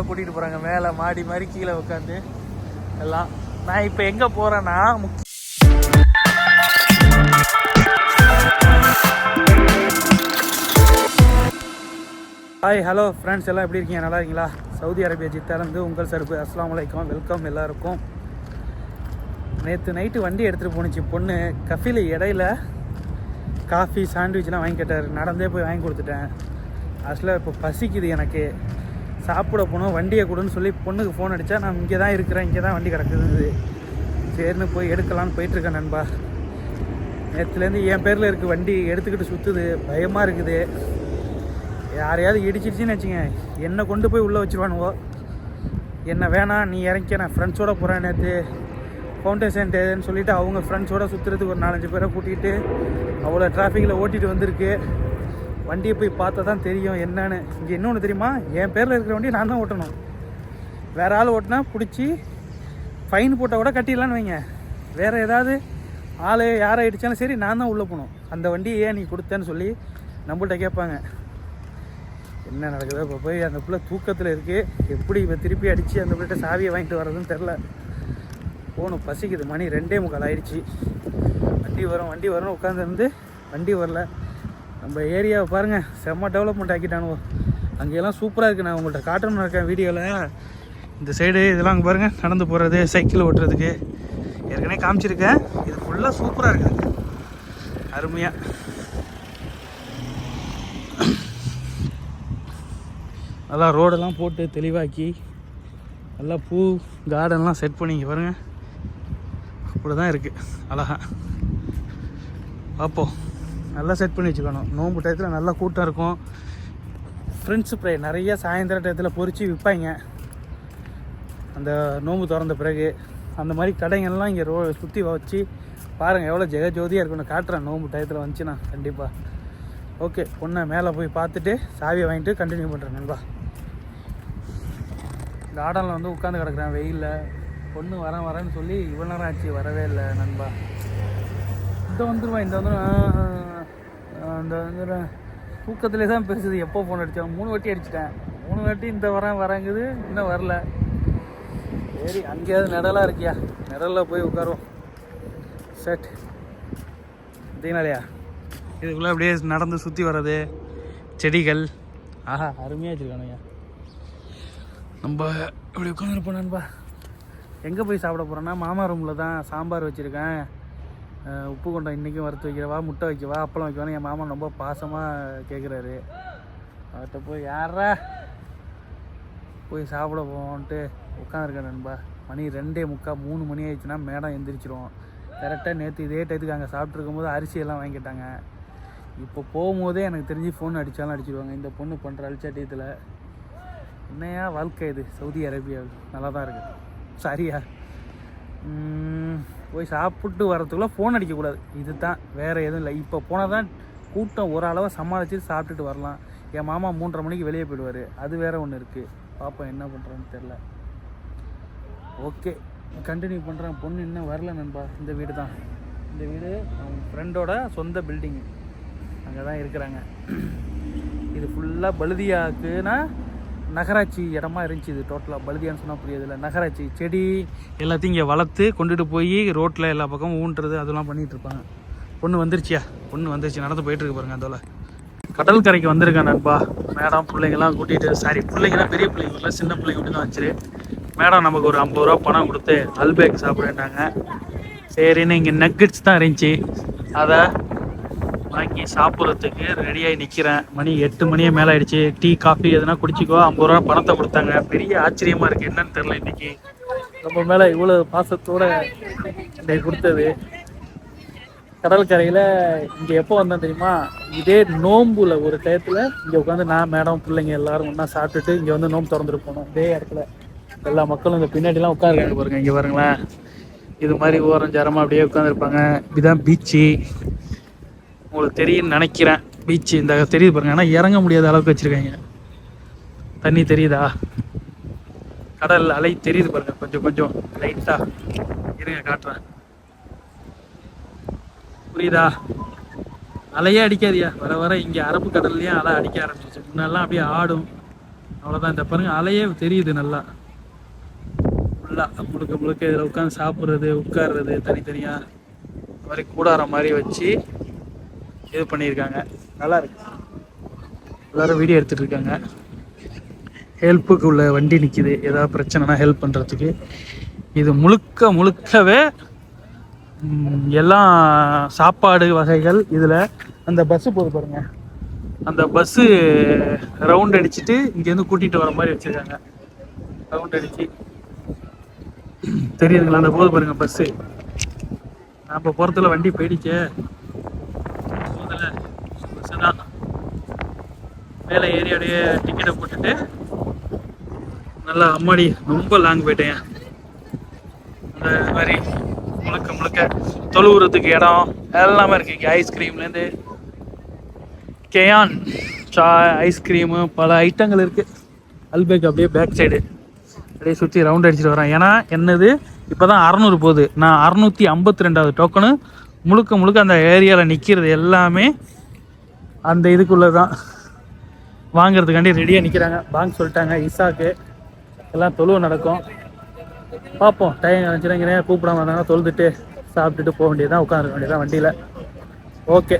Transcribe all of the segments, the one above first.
கூட்டிகிட்டு போகிறாங்க மேலே மாடி மாதிரி கீழே உட்காந்து எல்லாம். நான் இப்போ எங்கே போகிறேன்னா முக்கிய ஹாய் ஹலோ ஃப்ரெண்ட்ஸ் எல்லாம் எப்படி இருக்கீங்க? நல்லா இருக்கீங்களா? சவுதி அரேபியா ஜித்தாலேருந்து உங்கள் சருப்பு. அஸ்லாம் வலைக்கம் வெல்கம் எல்லாருக்கும். நேற்று நைட்டு வண்டி எடுத்துகிட்டு போணுச்சு. பொண்ணு கஃபில இடையில காஃபி சாண்ட்விச்லாம் வாங்கி கேட்டார். நடந்தே போய் வாங்கி கொடுத்துட்டேன். ஆக்சுவலாக இப்போ பசிக்குது எனக்கு. சாப்பிட போனோம் வண்டியை கொடுன்னு சொல்லி பொண்ணுக்கு ஃபோன் அடித்தா நான் இங்கே தான் இருக்கிறேன் இங்கே தான் வண்டி கிடக்குது சரின்னு போய் எடுக்கலான்னு போயிட்டுருக்கேன் நண்பா. நேற்றுலேருந்து என் பேரில் இருக்குது வண்டி எடுத்துக்கிட்டு சுற்றுது பயமாக இருக்குது. யாரையாவது இடிச்சிருச்சுன்னு வச்சுங்க என்னை கொண்டு போய் உள்ளே வச்சுருவானுவோ என்ன வேணாம் நீ இறங்கிக்க நான் ஃப்ரெண்ட்ஸோடு போகிறேன் நேற்று ஃபவுண்டேஷன் டேன்னு சொல்லிட்டு அவங்க ஃப்ரெண்ட்ஸோடு சுற்றுறதுக்கு ஒரு நாலஞ்சு பேரை கூட்டிகிட்டு அவ்வளோ டிராஃபிக்கில் ஓட்டிகிட்டு வந்திருக்கு. வண்டியை போய் பார்த்தா தான் தெரியும் என்னன்னு. இங்கே இன்னொன்று தெரியுமா? என் பேரில் இருக்கிற வண்டியை நான் தான் ஓட்டணும். வேறு ஆள் ஓட்டினா பிடிச்சி ஃபைன் போட்டால் கூட கட்டிடலான்னு வைங்க. வேறு ஏதாவது ஆள் யாரை அடித்தாலும் சரி நான் தான் உள்ளே போகணும். அந்த வண்டியை ஏன் நீ கொடுத்தேன்னு சொல்லி நம்மள்ட்ட கேட்பாங்க. என்ன நடக்குதோ இப்போ போய் அந்த பிள்ளை தூக்கத்தில் இருக்குது எப்படி இப்போ திருப்பி அடித்து அந்த பிள்ளைகிட்ட சாவியை வாங்கிட்டு வர்றதுன்னு தெரில போகணும் பசிக்குது. மணி ரெண்டே முக்கால் ஆயிடுச்சு. வண்டி வரும் வண்டி வரும்னு உட்காந்துருந்து வண்டி வரல. நம்ம ஏரியாவை பாருங்கள் செம்ம டெவலப்மெண்ட் ஆக்கிட்டானுவோ. அங்கெல்லாம் சூப்பராக இருக்குது நான் உங்கள்கிட்ட காட்டணும்னு இருக்கேன் வீடியோவில் இந்த சைடு இதெல்லாம் அங்கே பாருங்கள் நடந்து போகிறது சைக்கிள் ஓட்டுறதுக்கு. ஏற்கனவே காமிச்சிருக்கேன். இது ஃபுல்லாக சூப்பராக இருக்குது அருமையாக நல்லா ரோடெல்லாம் போட்டு தெளிவாக்கி நல்லா பூ கார்டன்லாம் செட் பண்ணிங்க பாருங்கள் அப்படி தான் இருக்குது அழகா. பார்ப்போம் நல்லா செட் பண்ணி வச்சுக்கணும். நோம்பு டயத்தில் நல்லா கூட்டம் இருக்கும். ஃப்ரெண்ட்ஸ் ஃப்ரை நிறைய சாயந்தர டயத்தில் பொறிச்சு விற்பாங்க அந்த நோம்பு திறந்த பிறகு அந்த மாதிரி கடைங்கள்லாம் இங்கே ரோ சுற்றி வச்சு பாருங்கள் எவ்வளோ ஜெகஜோதியாக இருக்குன்னு காட்டுறேன். நோம்பு டயத்தில் வந்துச்சுண்ணா கண்டிப்பாக ஓகே பொண்ணை மேலே போய் பார்த்துட்டு சாவியை வாங்கிட்டு கண்டினியூ பண்ணுறேன் நண்பா. கார்டனில் வந்து உட்காந்து கிடக்குறேன் வெயிலில். பொண்ணு வரேன் வரேன்னு சொல்லி இவ்வளோ நேரம் ஆச்சு வரவே இல்லை நண்பா. இந்த வந்துடுவேன் இந்த வந்துடுவேன் அந்த தூக்கத்திலே தான் பேசுது. எப்போ ஃபோன் அடித்தேன் மூணு வாட்டி அடிச்சிட்டேன். மூணு வாட்டி இந்த வரேன் வரேங்குது இன்னும் வரல. சரி அங்கேயாவது நிழலாக இருக்கியா? நிழலில் போய் உட்காருவோம். செட் தீனாலியா? இதுக்குள்ளே அப்படியே நடந்து சுற்றி வர்றது செடிகள். ஆஹா அருமையாக வச்சுருக்கானுங்க நம்ம இப்படி உட்காந்துருப்போம் நண்பா. எங்கே போய் சாப்பிட போகிறோன்னா மாமா ரூமில் தான் சாம்பார் வச்சுருக்கேன். உப்பு கொண்டம் இன்றைக்கும் வறுத்து வைக்கிறவா முட்டை வைக்கவா அப்பளம் வைக்கவான்னு என் மாமா ரொம்ப பாசமாக கேட்குறாரு அவர்கிட்ட போய் யாரா போய் சாப்பிட போவோன்ட்டு உட்காந்துருக்கேன் நண்பா. மணி ரெண்டே முக்கால் மூணு மணி ஆயிடுச்சுன்னா மேடம் எந்திரிச்சிரும். கரெக்டாக நேற்று இதே டயத்துக்கு அங்கே சாப்பிட்ருக்கும் போது அரிசியெல்லாம் வாங்கிட்டாங்க இப்போ போகும்போதே எனக்கு தெரிஞ்சு ஃபோன் அடித்தாலும் அடிச்சிடுவாங்க இந்த பொண்ணு பண்ணுற அழிச்சாட்டியத்தில் என்னையா வாழ்க்கை இது? சவுதி அரேபியாவில். நல்லா தான் இருக்குது சரியா போய் சாப்பிட்டு வரத்துக்குள்ளே ஃபோன் அடிக்கக்கூடாது. இது தான் வேறு எதுவும் இல்லை. இப்போ போனால் தான் கூட்டம் ஒரு சமாளிச்சுட்டு சாப்பிட்டுட்டு வரலாம். என் மாமா மூன்றரை மணிக்கு வெளியே போயிடுவார். அது வேறு ஒன்று இருக்குது பாப்பா என்ன பண்ணுறோன்னு தெரில ஓகே கண்டினியூ பண்ணுறேன் பொண்ணு இன்னும் வரல நண்பா. இந்த வீடு தான் இந்த வீடு அவன் ஃப்ரெண்டோட சொந்த பில்டிங்கு அங்கே தான் இருக்கிறாங்க. இது ஃபுல்லாக பழுதியாக்குன்னா நகராட்சி இடமா இருந்துச்சு இது டோட்டலாக பழுதியான்னு சொன்னால் புரியுதுல்ல. நகராட்சி செடி எல்லாத்தையும் இங்கே வளர்த்து கொண்டுட்டு போய் ரோட்டில் எல்லா பக்கமும் ஊன்றது அதெல்லாம் பண்ணிகிட்டு இருப்பாங்க. பொண்ணு வந்துருச்சியா? பொண்ணு வந்துருச்சு. நடந்து போயிட்டு இருக்கு பாருங்க அதோட கடல் கரைக்கு வந்திருக்கேன் நண்பா. மேடம் பிள்ளைங்கெல்லாம் கூட்டிகிட்டு சாரி பிள்ளைங்கலாம் பெரிய பிள்ளைங்க இல்லை சின்ன பிள்ளைங்க மட்டும் தான் வச்சுரு மேடம் நமக்கு ஒரு ஐம்பது ரூபா பணம் கொடுத்து அல்பேக் சாப்பிடுட்டாங்க சரின்னு இங்கே நக்கட்ஸ் தான் இருந்துச்சு. அதை வாங்கி சாப்பிட்றதுக்கு ரெடியாகி நிற்கிறேன் மணி எட்டு மணியே மேலே ஆயிடுச்சு டீ காஃபி எதுனா குடிச்சிக்கோ. ஐம்பது ரூபா பணத்தை கொடுத்தாங்க. பெரிய ஆச்சரியமாக இருக்குது என்னன்னு தெரில இன்னைக்கு. நம்ம மேலே இவ்வளோ பாசத்தோடு இன்னைக்கு கொடுத்தது. கடற்கரையில் இங்கே எப்போ வந்தேன் தெரியுமா? இதே நோம்புல ஒரு டயத்தில் இங்கே உட்காந்து நான் மேடம் பிள்ளைங்க எல்லாரும் ஒன்றா சாப்பிட்டுட்டு இங்கே வந்து நோம்பு திறந்துட்டு போனோம். இதே இடத்துல எல்லா மக்களும் இந்த பின்னாடிலாம் உட்காருக்காங்க பாருங்க. இங்கே பாருங்களேன். இது மாதிரி ஓரம் ஜரமாக அப்படியே உட்காந்துருப்பாங்க இதுதான் பீச்சு உங்களுக்கு தெரியும்னு நினைக்கிறேன். பீச்சு இந்த தெரியுது பாருங்க. ஆனால் இறங்க முடியாத அளவுக்கு வச்சுருக்காங்க. தண்ணி தெரியுதா? கடல் அலை தெரியுது பாருங்க. கொஞ்சம் கொஞ்சம் லைட்டாக இருங்க காட்டுறேன். புரியுதா? அலையே அடிக்காதியா? வர வர இங்கே அரபு கடல்லையும் அலை அடிக்க ஆரம்பிச்சிச்சு முன்னெல்லாம் அப்படியே ஆடும். அவ்வளோதான் இந்த பாருங்க அலையே தெரியுது நல்லா. ஃபுல்லாக முழுக்க முழுக்க இதில் உட்காந்து சாப்பிட்றது உட்கார்றது தனித்தனியாக இந்த மாதிரி கூடாரம் மாதிரி வச்சு இது பண்ணியிருக்காங்க. நல்லா இருக்கு. எல்லாரும் வீடியோ எடுத்துட்டு இருக்காங்க. ஹெல்ப்புக்கு உள்ள வண்டி நிற்கிது ஏதாவது பிரச்சனைனா ஹெல்ப் பண்ணுறதுக்கு இது முழுக்க முழுக்கவே எல்லாம் சாப்பாடு வகைகள் இதில் அந்த பஸ்ஸு போகுது பாருங்க. அந்த பஸ்ஸு ரவுண்ட் அடிச்சுட்டு இங்கேருந்து கூட்டிகிட்டு வர மாதிரி வச்சுருக்காங்க. ரவுண்ட் அடிச்சு. தெரியுதுங்களா? அந்த போது பாருங்கள் பஸ்ஸு நம்ம போகிறதுல வண்டி போயிடுச்சே போதில் பஸ்ஸு தான் மேலே ஏறி அப்படியே டிக்கெட்டை போட்டுட்டு நல்லா அம்மாடி ரொம்ப லாங் போயிட்டேன். அந்த மாதிரி முழுக்க முழுக்க தொழுவுறதுக்கு இடம் எல்லாமே இருக்கு. இங்கே ஐஸ்கிரீம்லேருந்து கேயான் சா ஐஸ்கிரீமு பல ஐட்டங்கள் இருக்கு. அல்பேக் அப்படியே பேக் சைடு அப்படியே சுற்றி ரவுண்ட் அடிச்சுட்டு வரேன் ஏன்னா என்னது? இப்போ தான் அறநூறு போகுது. நான் அறநூற்றி ஐம்பத்தி ரெண்டாவது டோக்கனு முழுக்க முழுக்க அந்த ஏரியாவில் நிற்கிறது எல்லாமே அந்த இதுக்குள்ளே தான் வாங்குறதுக்காண்டி ரெடியாக நிற்கிறாங்க வாங்க சொல்லிட்டாங்க. இசாக்கு. எல்லாம் தொழுவு நடக்கும். பார்ப்போம். டைம் இருந்துச்சுன்னா கூப்பிடாம இருந்தாங்கன்னா தொழுதுட்டு சாப்பிட்டுட்டு போக வேண்டியதான் உட்காந்துருக்க வேண்டியதான் வண்டியில். ஓகே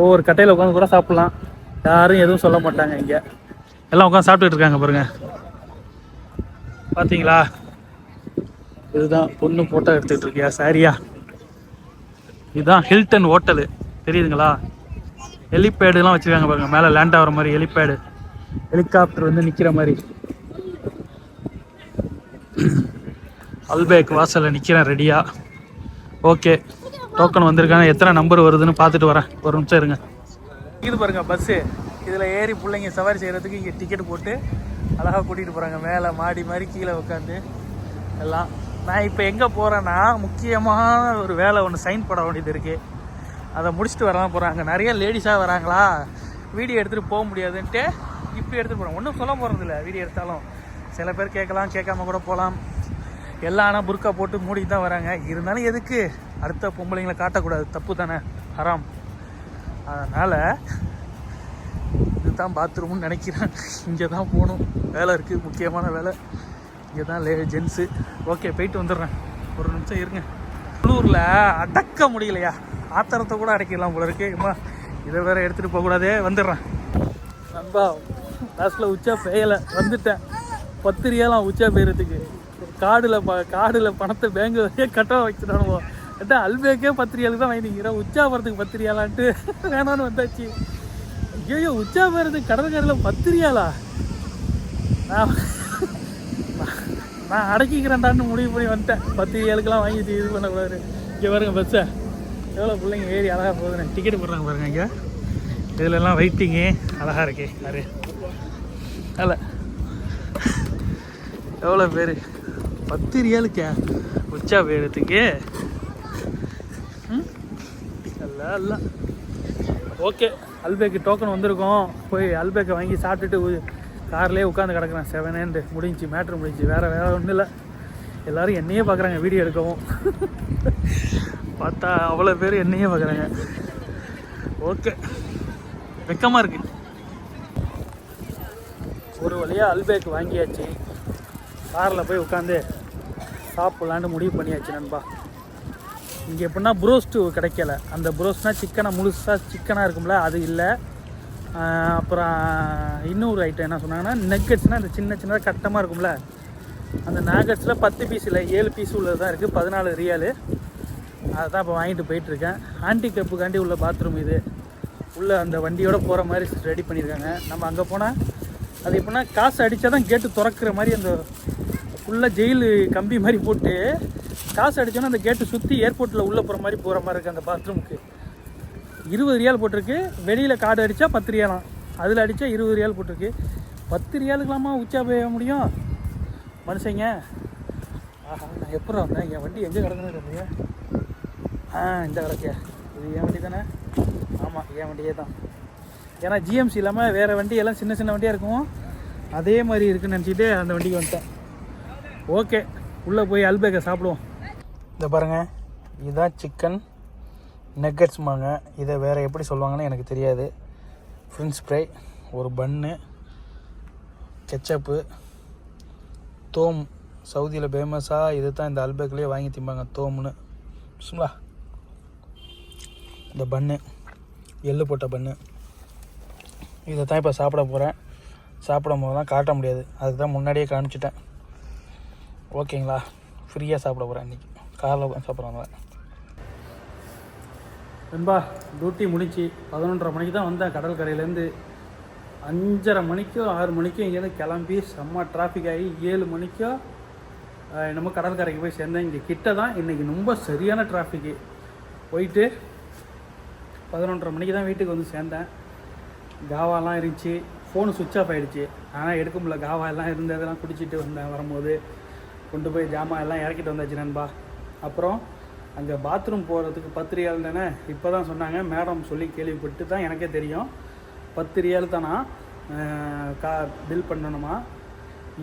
ஒவ்வொரு கட்டையில் உட்காந்து கூட சாப்பிட்லாம். யாரும் எதுவும் சொல்ல மாட்டாங்க இங்கே. எல்லாம் உட்காந்து சாப்பிட்டுட்டு இருக்காங்க பாருங்க. பார்த்தீங்களா இதுதான் பொண்ணு ஃபோட்டோ எடுத்துக்கிட்டு இருக்கியா சாரியா இதுதான் ஹில்டன் ஹோட்டலு தெரியுதுங்களா? ஹெலிபேடுலாம் வச்சுருக்காங்க பாருங்க. மேலே லேண்ட் ஆகிற மாதிரி ஹெலிபேடு ஹெலிகாப்டர் வந்து நிற்கிற மாதிரி. அல்பேக் வாசலில் நிற்கிறேன் ரெடியாக ஓகே டோக்கன் வந்திருக்காங்க. எத்தனை நம்பர் வருதுன்னு பார்த்துட்டு வரேன். ஒரு நிமிஷம் இருங்க. இது பாருங்க பஸ்ஸு இதில் ஏறி பிள்ளைங்க சவாரி செய்கிறதுக்கு இங்கே டிக்கெட் போட்டு அழகாக கூட்டிகிட்டு போகிறாங்க மேலே மாடி மாதிரி கீழே உட்காந்து எல்லாம். நான் இப்போ எங்கே போகிறேன்னா முக்கியமான ஒரு வேலை ஒன்று சைன் போட வேண்டியது இருக்குது அதை முடிச்சுட்டு வரலாம் போகிறாங்க நிறைய லேடிஸாக வராங்களா? வீடியோ எடுத்துகிட்டு போக முடியாதுன்ட்டு இப்படி எடுத்துகிட்டு போகிறோம் ஒன்றும் சொல்ல போகிறதில்ல வீடியோ எடுத்தாலும். சில பேர் கேட்கலாம் கேட்காம கூட போகலாம். எல்லாம் ஆனால் புர்க்கா போட்டு மூடிட்டு தான் வராங்க. இருந்தாலும் எதுக்கு? அடுத்த பொம்பளைங்களை காட்டக்கூடாது. தப்பு தானே. ஹராம். அதனால் இதுதான் பாத்ரூம்னு நினைக்கிறேன் இங்கே தான் போகணும். வேலை இருக்குது முக்கியமான வேலை. இங்கே தான் லே ஜென்ஸு ஓகே போயிட்டு வந்துடுறேன். ஒரு நிமிஷம் இருங்க. உள்ளூரில் அடக்க முடியலையா? ஆத்திரத்தை கூட அடைக்கலாம் போல இருக்கு. இதை வேற எடுத்துகிட்டு போகக்கூடாதே வந்துடுறேன். நண்பா லாஸ்ட்டில் உச்சா பெய்யலை வந்துட்டேன். பத்து ரியாலாம் உச்சா பெய்யறதுக்கு. காடில் ப காடில் பணத்தை பேங்க் வரையே கட்ட வச்சுட்டானுவோ. கேட்டால் அல்பேக்கே பத்து ரியாலுக்கு தான் வாங்கிக்கிறேன் உச்சா போகிறதுக்கு பத்து ரியாலான்ட்டு வேணான்னு வந்தாச்சு. ஐயோ உச்சா போகிறதுக்கு கடற்கரையில் பத்து ரியாலா நான் நான் அடக்கிக்கிறேன்டான்னு முடிவு பண்ணி வந்துட்டேன். பத்து ரியாலுக்கெல்லாம் வாங்கிட்டு இது பண்ணக்கூடாது. இங்கே பாருங்க பஸ்ஸை எவ்வளோ பிள்ளைங்க ஏறி அழகாக போகுதுன்னு டிக்கெட் போடுறாங்க பாருங்க இங்கே. இதிலெல்லாம் வெயிட்டிங்கு அழகாக இருக்கே நிறைய அல்ல எவ்வளோ பேர்? பத்து ரியாலுக்கே உச்சா போயிடுறதுக்கு. எல்லாம் எல்லாம் ஓகே அல்பேக்கு டோக்கன் வந்திருக்கோம். போய் அல்பேக்கை வாங்கி சாப்பிட்டுட்டு கார்லேயே உட்காந்து கிடக்குறேன். செவன் ஹேண்டு முடிஞ்சு மேட்ரு முடிஞ்சு. வேறு வேறு ஒன்றும் இல்லை எல்லோரும் என்னையே பார்க்குறாங்க வீடியோ எடுக்கவும். பார்த்தா அவ்வளோ பேர் என்னையே பார்க்குறாங்க. ஓகே. வெக்கமாக இருக்கு. ஒரு வழியாக அல்பேக் வாங்கியாச்சு. காரில் போய் உட்காந்து சாப்பிட்லான்னு முடிவு பண்ணியாச்சு நண்பா. இங்கே எப்படின்னா புரோஸ்ட்டு கிடைக்கல. அந்த புரோஸ்ட்னால் சிக்கனை முழுசாக சிக்கனாக இருக்கும்ல அது இல்லை. அப்புறம் இன்னொரு ஐட்டம் என்ன சொன்னாங்கன்னா நெக்கட்ஸ்னால் இந்த சின்ன சின்னதாக கட்டமாக இருக்கும்ல. அந்த நாகட்ஸில் பத்து பீஸ் இல்லை ஏழு பீஸ் உள்ளது தான் இருக்குது பதினாலு ரியாலு அதுதான் இப்போ வாங்கிட்டு போயிட்டுருக்கேன். ஆன்டி கப்புக்காண்டி உள்ள பாத்ரூம் இது. உள்ளே அந்த வண்டியோட போகிற மாதிரி ரெடி பண்ணியிருக்காங்க. நம்ம அங்கே போனால் அது எப்படின்னா காசு அடித்தா தான் கேட்டு திறக்கிற மாதிரி அந்த ஃபுல்லாக ஜெயிலு கம்பி மாதிரி போட்டு காசு அடித்தோன்னா அந்த கேட்டு சுற்றி ஏர்போர்ட்டில் உள்ளே போகிற மாதிரி போகிற மாதிரி இருக்குது அந்த பாத்ரூமுக்கு இருபது ரியால் போட்டிருக்கு. வெளியில் கார்டு அடித்தா பத்து ரியாலாம் அதில் அடித்தா இருபது ரியால் போட்டிருக்கு. பத்து ரியாலுக்கெல்லாமா உச்சா போய முடியும்? மனுஷங்க. ஆஹா நான் எப்போ வந்தேன்? என் வண்டி எங்கே கிடக்குன்னு தெரியலையே ஆ இந்த கிடக்கியா இது என் வண்டி தானே? ஆமாம் என் வண்டியே தான். ஏன்னா ஜிஎம்சி இல்லாமல் வேறு வண்டி எல்லாம் சின்ன சின்ன வண்டியாக இருக்கும்? அதே மாதிரி இருக்குன்னு நினச்சிட்டு அந்த வண்டிக்கு வந்துட்டேன். ஓகே உள்ளே போய் அல்பேக்கை சாப்பிடுவோம். இந்த பாருங்கள் இதுதான் சிக்கன் நெக்கட்ஸ்மாங்க இதை வேறு எப்படி சொல்லுவாங்கன்னு எனக்கு தெரியாது. ஃப்ரெஞ்ச் ஃப்ரை ஒரு பன்னு கெச்சப்பு தோம். சவுதியில் ஃபேமஸாக இது தான் இந்த அல்பேக்லேயே வாங்கி திம்பாங்க தோம்னு. சும்மா. இந்த பன்னு எள்ளு போட்ட பன்னு இதை தான் இப்போ சாப்பிட போகிறேன் சாப்பிடும் போது தான் காட்ட முடியாது. அதுக்கு தான் முன்னாடியே காமிச்சிட்டேன். ஓகேங்களா? ஃப்ரீயாக சாப்பிட போகிறேன் இன்றைக்கி காரில் சாப்பிட்றாங்க நண்பா டியூட்டி முடிச்சு பதினொன்றரை மணிக்கு தான் வந்தேன். கடற்கரையிலேருந்து அஞ்சரை மணிக்கோ ஆறு மணிக்கோ இங்கேருந்து கிளம்பி செம்ம டிராஃபிக் ஆகி ஏழு மணிக்கோ என்னமோ கடற்கரைக்கு போய் சேர்ந்தேன். இங்கே கிட்ட தான் இன்றைக்கி ரொம்ப சரியான டிராஃபிக்கு போயிட்டு பதினொன்றரை மணிக்கு தான் வீட்டுக்கு வந்து சேர்ந்தேன். காவாலாம் இருந்துச்சு ஃபோனு சுவிட்ச் ஆஃப் ஆகிடுச்சு ஆனால் எடுக்க முடியல. காவா எல்லாம் இருந்ததெல்லாம் குடிச்சிட்டு வந்தேன் வரும்போது. கொண்டு போய் ஜாமான் எல்லாம் இறக்கிட்டு வந்தாச்சு நண்பா. அப்புறம் அங்கே பாத்ரூம் போகிறதுக்கு பத்து ரியால் தானே? இப்போ தான் சொன்னாங்க. மேடம் சொல்லி கேள்விப்பட்டு தான் எனக்கே தெரியும். பத்து ரியால் தானா கா பில் பண்ணணுமா?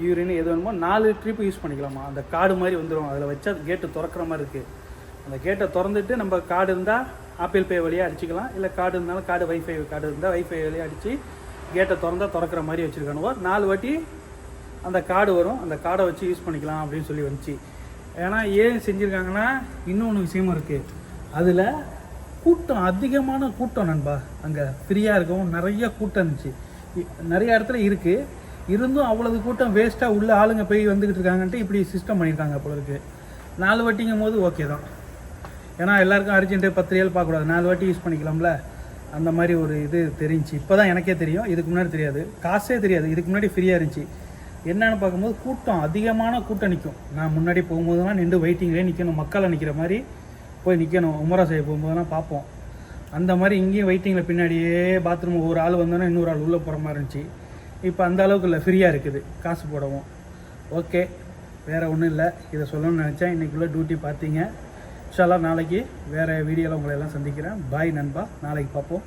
யூரின் எது வேணுமோ நாலு ட்ரிப் யூஸ் பண்ணிக்கலாமா? அந்த கார்டு மாதிரி வந்துடும் அதில் வச்சா கேட்டு திறக்கிற மாதிரி இருக்குது அந்த கேட்டை திறந்துட்டு நம்ம கார்டு இருந்தால் ஆப்பிள் பே வழியாக அடிச்சுக்கலாம். இல்லை கார்டு இருந்தாலும் கார்டு வைஃபை கார்டு இருந்தால் வைஃபை வழியாக அடித்து கேட்டை திறந்தா திறக்கிற மாதிரி வச்சுருக்கானுவோ நாலு வாட்டி அந்த கார்டு வரும். அந்த கார்டை வச்சு யூஸ் பண்ணிக்கலாம் அப்படின்னு சொல்லி வந்துச்சு. ஏன்னா ஏன் செஞ்சுருக்காங்கன்னா இன்னொன்று விஷயமும் இருக்குது அதில் கூட்டம் அதிகமான கூட்டம் நண்பா. அங்கே ஃப்ரீயாக இருக்கும். நிறைய கூட்டம் இருந்துச்சு. இ- நிறைய இடத்துல இருக்குது இருந்தும் அவ்வளவு கூட்டம் வேஸ்ட்டாக உள்ள ஆளுங்க போய் வந்துக்கிட்டு இருக்காங்கன்ட்டு இப்படி சிஸ்டம் பண்ணியிருக்காங்க போல இருக்குது நாலு வட்டிங்கும் போது ஓகே தான். ஏன்னா எல்லாருக்கும் அர்ஜென்ட்டு பத்து ரியல் பார்க்கக்கூடாது நாலு வாட்டி யூஸ் பண்ணிக்கலாம்ல. அந்த மாதிரி ஒரு இது தெரிஞ்சு இப்போ தான் எனக்கே தெரியும். இதுக்கு முன்னாடி தெரியாது. காசே தெரியாது. இதுக்கு முன்னாடி ஃப்ரீயாக இருந்துச்சு. என்னென்னு பார்க்கும்போது கூட்டம் அதிகமான கூட்டம் நிற்கும் நான் முன்னாடி போகும்போதெல்லாம் நின்று வெயிட்டிங்லேயே நிற்கணும் மக்களை நிற்கிற மாதிரி போய் நிற்கணும் உமரா செய்ய போகும்போதெல்லாம் பார்ப்போம். அந்த மாதிரி இங்கேயும் வெயிட்டிங்கில் பின்னாடியே பாத்ரூம் ஒரு ஆள் வந்தோன்னா இன்னொரு ஆள் உள்ளே போகிற மாதிரி இருந்துச்சு. இப்போ அந்த அளவுக்கு இல்லை. ஃப்ரீயாக இருக்குது. காசு போடவும். ஓகே வேறு ஒன்றும் இல்லை. இதை சொல்லணும்னு நினச்சேன். இன்றைக்குள்ளே டியூட்டி பார்த்தீங்க. இன்ஷால்லா நாளைக்கு வேறு வீடியோவில் உங்களை எல்லாம் சந்திக்கிறேன். பாய் நண்பா. நாளைக்கு பார்ப்போம்.